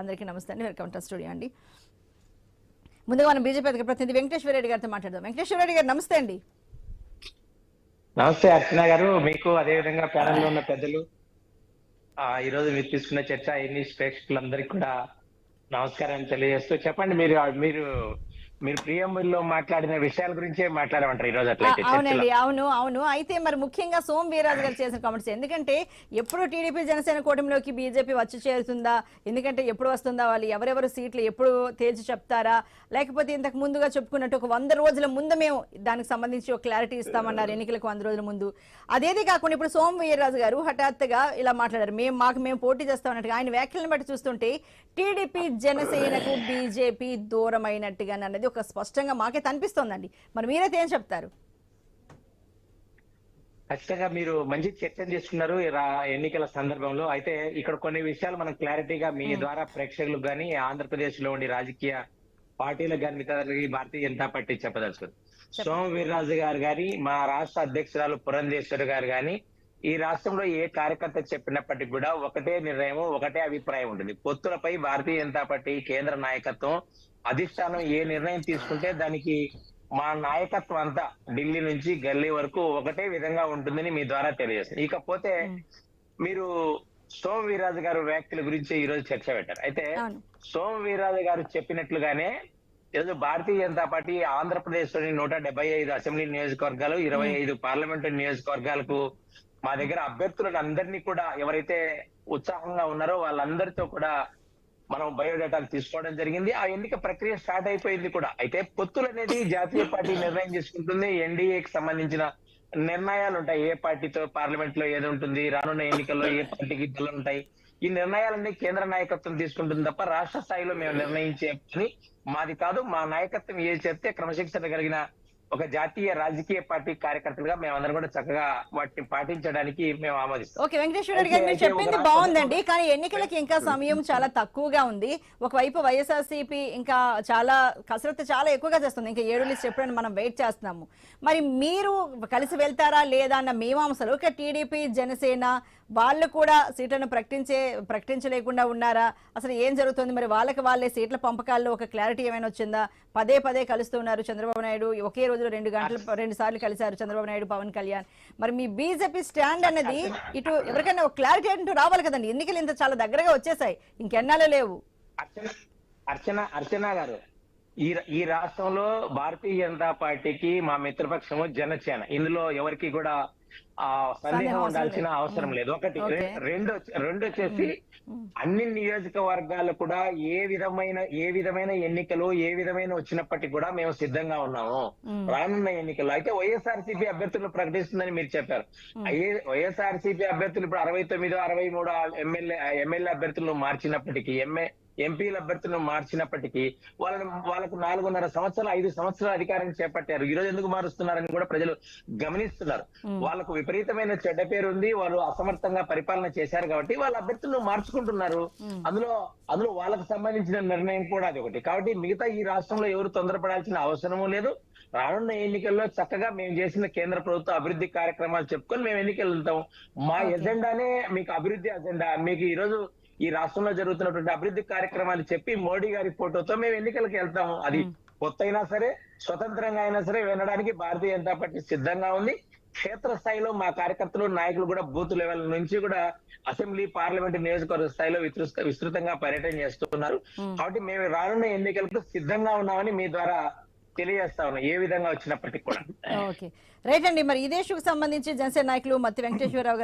అందరికీ నమస్తే అండి. వెల్కమ్ టు స్టూడియో అండి. ముందుగా మనం బీజేపీ అధిక ప్రతినిధి వెంకటేశ్వర రెడ్డి గారితో మాట్లాడదాం. వెంకటేశ్వర రెడ్డి గారు నమస్తే అండి. నమస్తే అర్చన గారు. మీకు అదే విధంగా ప్యానెల్లో ఉన్న పెద్దలు ఆ ఈ రోజు మీరు తీసుకున్న చర్చ ఎన్ని ప్రేక్షకులందరికీ కూడా నమస్కారం తెలియజేస్తూ చెప్పండి. మీరు మీరు మీరు ప్రియంబుల్లో మాట్లాడిన విషయాల గురించే మాట్లాడమంటారు ఈ రోజు అట్లయితే అవునండి అవును అవును. అయితే మరి ముఖ్యంగా సోమ్ వీర్రాజు గారు చేసిన కామెంట్స్ ఎందుకంటే ఎప్పుడు టీడీపీ జనసేన కూటమిలోకి బీజేపీ వచ్చి చేరుతుందా? ఎందుకంటే ఎప్పుడు వస్తుందా వాళ్ళు? ఎవరెవరు సీట్లు ఎప్పుడు తేల్చి చెప్తారా? లేకపోతే ఇంతకు ముందుగా చెప్పుకున్నట్టు ఒక వంద రోజుల ముందు మేము దానికి సంబంధించి ఒక క్లారిటీ ఇస్తామన్నారు ఎన్నికలకు వంద రోజుల ముందు. అదేది కాకుండా ఇప్పుడు సోమ్ వీర్రాజు గారు హఠాత్తుగా ఇలా మాట్లాడారు. మేము మాకు మేము పోటీ చేస్తామన్నట్టుగా ఆయన వ్యాఖ్యలను బట్టి చూస్తుంటే టీడీపీ జనసేనకు బీజేపీ దూరమైనట్టుగా అన్నది ఒక స్పష్టంగా మాకే కనిపిస్తోందండి మరి మీరైతే ఏం చెప్తారు? ఖచ్చితంగా మీరు మంచి చర్చ చేసుకున్నారు ఈ రా- ఎన్నికల సందర్భంలో. అయితే ఇక్కడ కొన్ని విషయాలు మనం క్లారిటీగా మీ ద్వారా ప్రేక్షకులకు గానీ ఆంధ్రప్రదేశ్లో ఉండి రాజకీయ పార్టీలకు గాని మిగతాకి భారతీయ జనతా పార్టీ చెప్పదలుచుకుంది. సోమ వీర్రాజు గారు గాని మా రాష్ట్ర అధ్యక్షురాలు పురంధేశ్వరి గారు గాని ఈ రాష్ట్రంలో ఏ కార్యకర్త చెప్పినప్పటికీ కూడా ఒకటే నిర్ణయం ఒకటే అభిప్రాయం ఉంటుంది. పొత్తులపై భారతీయ జనతా పార్టీ కేంద్ర నాయకత్వం అధిష్టానం ఏ నిర్ణయం తీసుకుంటే దానికి మా నాయకత్వం అంతా ఢిల్లీ నుంచి గల్లీ వరకు ఒకటే విధంగా ఉంటుందని మీ ద్వారా తెలియజేస్తుంది. ఇకపోతే మీరు సోమ వీర్రాజు గారు వ్యాఖ్యల గురించి ఈ రోజు చర్చ పెట్టారు. అయితే సోమ వీర్రాజు గారు చెప్పినట్లుగానే ఈరోజు భారతీయ జనతా పార్టీ ఆంధ్రప్రదేశ్లోని నూట డెబ్బై ఐదు అసెంబ్లీ నియోజకవర్గాలు ఇరవై ఐదు పార్లమెంటు నియోజకవర్గాలకు మా దగ్గర అభ్యర్థులను అందరినీ కూడా ఎవరైతే ఉత్సాహంగా ఉన్నారో వాళ్ళందరితో కూడా మనం బయోడేటాలు తీసుకోవడం జరిగింది. ఆ ఎన్నిక ప్రక్రియ స్టార్ట్ అయిపోయింది కూడా. అయితే పొత్తులు అనేది జాతీయ పార్టీ నిర్ణయం తీసుకుంటుంది. ఎన్డీఏకి సంబంధించిన నిర్ణయాలు ఉంటాయి. ఏ పార్టీతో పార్లమెంట్లో ఏది ఉంటుంది రానున్న ఎన్నికల్లో ఏ పార్టీకి ఇద్దరు ఉంటాయి. ఈ నిర్ణయాలన్నీ కేంద్ర నాయకత్వం తీసుకుంటుంది తప్ప రాష్ట్ర స్థాయిలో మేము నిర్ణయించే పని మాది కాదు. మా నాయకత్వం ఏది చెప్తే క్రమశిక్షణ కలిగిన ఒక జాతీయ రాజకీయ పార్టీ కార్యకర్తలుగా మేమందరం కూడా చక్కగా వాటిని పాటించడానికి మేము ఆమోదిస్తాం. ఓకే వెంకటేశ్వర రెడ్డి గారు మీరు చెప్పింది బాగుందండి కానీ ఎన్నికలకి ఇంకా సమయం చాలా తక్కువగా ఉంది. ఒకవైపు వైఎస్ఆర్సీపీ ఇంకా చాలా కసరత్తు చాలా ఎక్కువగా చేస్తుంది. ఇంకా ఏడు లిస్ట్ ఎప్పుడైనా మనం వెయిట్ చేస్తున్నాము. మరి మీరు కలిసి వెళ్తారా లేదా అన్న మీమాంసలు? ఇక టీడీపీ జనసేన వాళ్ళు కూడా సీట్లను ప్రకటించే ప్రకటించలేకుండా ఉన్నారా? అసలు ఏం జరుగుతుంది? మరి వాళ్ళకి వాళ్ళే సీట్ల పంపకాల్లో ఒక క్లారిటీ ఏమైనా వచ్చిందా? పదే పదే కలుస్తున్నారు చంద్రబాబు నాయుడు ఒకే రోజులో రెండు గంటలు రెండు సార్లు కలిశారు చంద్రబాబు నాయుడు పవన్ కళ్యాణ్. మరి మీ బీజేపీ స్టాండ్ అన్నది ఇటు ఎవరికైనా ఒక క్లారిటీ అంటూ రావాలి కదండి. ఎన్నికలు ఇంత చాలా దగ్గరగా వచ్చేసాయి. ఇంకెన్నాళ్ళు లేవు. అర్చన అర్చన గారు ఈ ఈ రాష్ట్రంలో భారతీయ జనతా పార్టీకి మా మిత్రపక్షము జనసేన. ఇందులో ఎవరికి కూడా ఆ సందేహం ఉండాల్సిన. అవసరం లేదు. ఒకటి రెండు రెండు వచ్చేసి అన్ని నియోజకవర్గాలు కూడా ఏ విధమైన ఏ విధమైన ఎన్నికలు ఏ విధమైన వచ్చినప్పటికీ కూడా మేము సిద్ధంగా ఉన్నాము. రానున్న ఎన్నికల్లో. అయితే వైఎస్ఆర్సీపీ అభ్యర్థులు ప్రకటిస్తుందని మీరు చెప్పారు. వైఎస్ఆర్సీపీ అభ్యర్థులు ఇప్పుడు అరవై తొమ్మిది అరవై మూడు ఎమ్మెల్యే ఎమ్మెల్యే అభ్యర్థులను మార్చినప్పటికీ ఎంఏ ఎంపీల అభ్యర్థులను మార్చినప్పటికీ వాళ్ళని వాళ్ళకు నాలుగున్నర సంవత్సరాలు ఐదు సంవత్సరాలు అధికారం చేపట్టారు. ఈ రోజు ఎందుకు మారుస్తున్నారని కూడా ప్రజలు గమనిస్తున్నారు. వాళ్ళకు విపరీతమైన చెడ్డ పేరు ఉంది. వాళ్ళు అసమర్థంగా పరిపాలన చేశారు కాబట్టి వాళ్ళ అభ్యర్థులను మార్చుకుంటున్నారు. అందులో అందులో వాళ్ళకు సంబంధించిన నిర్ణయం కూడా అది ఒకటి. కాబట్టి మిగతా ఈ రాష్ట్రంలో ఎవరు తొందరపడాల్సిన అవసరము లేదు. రానున్న ఎన్నికల్లో చక్కగా మేము చేసిన కేంద్ర ప్రభుత్వ అభివృద్ధి కార్యక్రమాలు చెప్పుకొని మేము ఎన్నికలు వెళ్తాం. మా ఎజెండానే మీకు అభివృద్ధి అజెండా. మీకు ఈ రోజు ఈ రాష్ట్రంలో జరుగుతున్నటువంటి అభివృద్ధి కార్యక్రమాలు చెప్పి మోడీ గారి ఫోటోతో మేము ఎన్నికలకు వెళ్తాము. అది కొత్త అయినా సరే స్వతంత్రంగా అయినా సరే వినడానికి భారతీయ జనతా పార్టీ సిద్ధంగా ఉంది. క్షేత్ర స్థాయిలో మా కార్యకర్తలు నాయకులు కూడా బూత్ లెవెల్ నుంచి కూడా అసెంబ్లీ పార్లమెంట్ నియోజకవర్గ స్థాయిలో విస్తృత విస్తృతంగా పర్యటన చేస్తున్నారు. కాబట్టి మేము రానున్న ఎన్నికలకు సిద్ధంగా ఉన్నామని మీ ద్వారా తెలియజేస్తా ఉన్నాం. ఏ విధంగా వచ్చినప్పటికీ కూడా. రైట్ అండి. మరి ఇదే ఇష్యూకి సంబంధించి జనసేన నాయకులు మత్తి వెంకటేశ్వరరావు